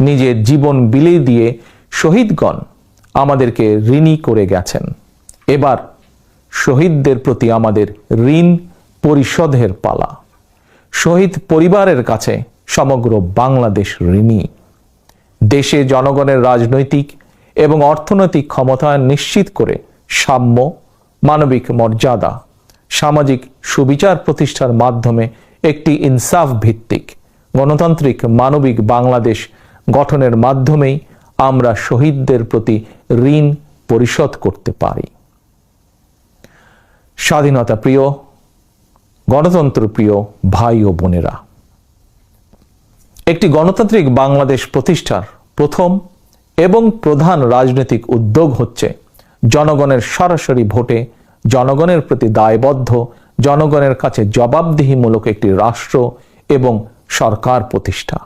নিজের জীবন বিলিয়ে দিয়ে শহীদগণ আমাদেরকে ঋণী করে গেছেন। এবার শহীদদের প্রতি আমাদের ঋণ পরিশোধের পালা। শহীদ পরিবারের কাছে সমগ্র বাংলাদেশ ঋণী। দেশে জনগণের রাজনৈতিক এবং অর্থনৈতিক ক্ষমতায়ন নিশ্চিত করে সাম্য, মানবিক মর্যাদা, সামাজিক সুবিচার প্রতিষ্ঠার মাধ্যমে একটি ইনসাফ ভিত্তিক, গণতান্ত্রিক, মানবিক বাংলাদেশ গঠনের মাধ্যমেই আমরা শহীদদের প্রতি ঋণ পরিশোধ করতে পারি। স্বাধীনতা প্রিয়, গণতন্ত্র প্রিয় ভাই ও বোনেরা, একটি গণতান্ত্রিক বাংলাদেশ প্রতিষ্ঠার প্রথম এবং প্রধান রাজনৈতিক উদ্যোগ হচ্ছে জনগণের সরাসরি ভোটে জনগণের প্রতি দায়বদ্ধ, জনগণের কাছে জবাবদিহিমূলক একটি রাষ্ট্র এবং সরকার প্রতিষ্ঠা।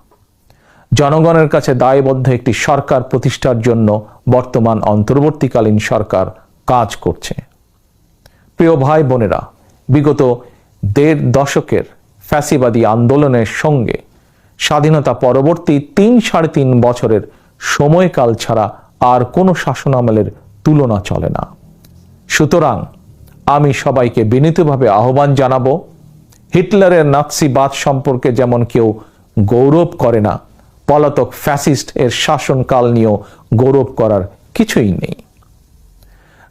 জনগণের কাছে দায়বদ্ধ একটি সরকার প্রতিষ্ঠার জন্য বর্তমান অন্তর্বর্তীকালীন সরকার কাজ করছে। প্রিয় ভাই বোনেরা, বিগত দেড় দশকের ফ্যাসিবাদী আন্দোলনের সঙ্গে স্বাধীনতা পরবর্তী তিন সাড়ে তিন বছরের সময়কাল ছাড়া আর কোনো শাসনামলের তুলনা চলে না। সুতরাং আমি সবাইকে বিনীতভাবে আহ্বান জানাব, হিটলারের নাৎসিবাদ সম্পর্কে যেমন কেউ গৌরব করে না পলাতক ফ্যাসিস্ট এর শাসনকাল নিয়েও গৌরব করার কিছুই নেই।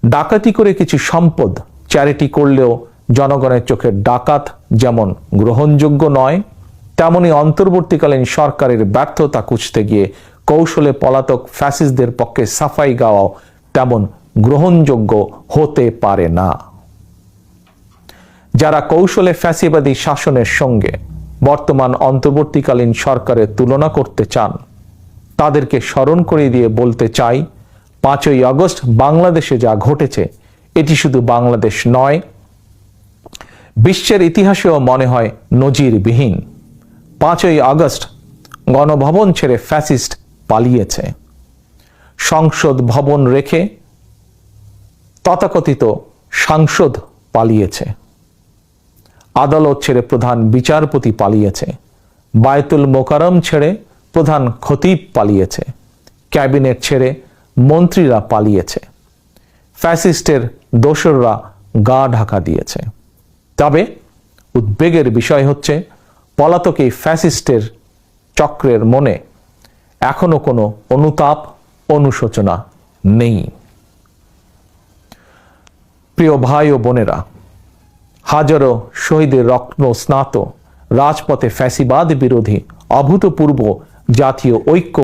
ডাকাতি করে কিছু সম্পদ চ্যারিটি করলেও জনগণের চোখে ডাকাত যেমন গ্রহণযোগ্য নয়, তেমনি অন্তর্বর্তীকালীন সরকারের ব্যর্থতা কুচতে গিয়ে কৌশলে পলাতক ফ্যাসিস্টদের পক্ষে সাফাই গাওয়াও তেমন গ্রহণযোগ্য হতে পারে না। যারা কৌশলে ফ্যাসিবাদী শাসনের সঙ্গে বর্তমান অন্তর্বর্তীকালীন সরকারের তুলনা করতে চান। তাদেরকে স্মরণ করে দিয়ে বলতে চাই, পাঁচই আগস্ট বাংলাদেশে যা ঘটেছে, এটি শুধু বাংলাদেশ নয়, বিশ্বের ইতিহাসেও মনে হয় নজিরবিহীন। পাঁচই আগস্ট গণভবন ছেড়ে ফ্যাসিস্ট পালিয়েছে। সংসদ ভবন রেখে তথাকথিত সাংসদ পালিয়েছে। আদালত ছেড়ে প্রধান বিচারপতি পালিয়েছে। বায়তুল মোকারম ছেড়ে প্রধান খতিব পালিয়েছে। ক্যাবিনেট ছেড়ে মন্ত্রীরা পালিয়েছে। ফ্যাসিস্টের দোসররা গা ঢাকা দিয়েছে। তবে উদ্বেগের বিষয় হচ্ছে, পলাতক এই ফ্যাসিস্টের চক্রের মনে এখনও কোনো অনুতাপ, অনুশোচনা নেই। প্রিয় ভাই ও বোনেরা হাজারো শহীদের রক্ত স্নাত রাজপথে ফ্যাসিবাদ বিরোধী অভূতপূর্ব জাতীয় ঐক্য